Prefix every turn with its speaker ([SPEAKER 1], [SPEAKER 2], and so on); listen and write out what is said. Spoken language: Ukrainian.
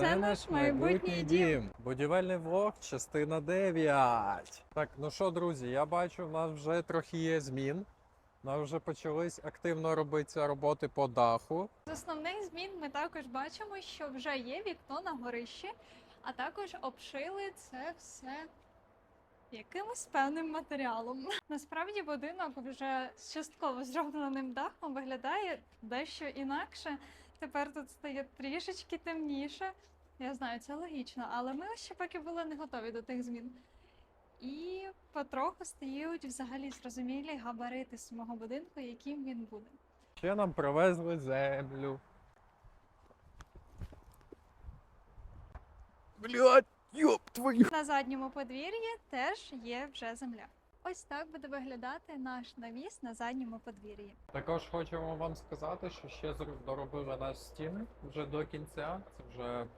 [SPEAKER 1] Це наш майбутній дім.
[SPEAKER 2] Будівельний влог, частина 9. Так, ну що, друзі, я бачу, в нас вже трохи є змін. У нас вже почались активно робитися роботи по даху.
[SPEAKER 1] З основних змін ми також бачимо, що вже є вікно на горищі, а також обшили це все якимось певним матеріалом. Насправді будинок вже з частково зробленим дахом виглядає дещо інакше. Тепер тут стає трішечки темніше. Я знаю, це логічно, але ми ще поки були не готові до тих змін. І потроху стають взагалі зрозумілі габарити самого будинку, яким він буде.
[SPEAKER 2] Ще нам привезли землю. Блядь, ёб твою.
[SPEAKER 1] На задньому подвір'ї теж є вже земля. Ось так буде виглядати наш навіс на задньому подвір'ї.
[SPEAKER 2] Також хочемо вам сказати, що ще доробили наш стіни вже до кінця. Це вже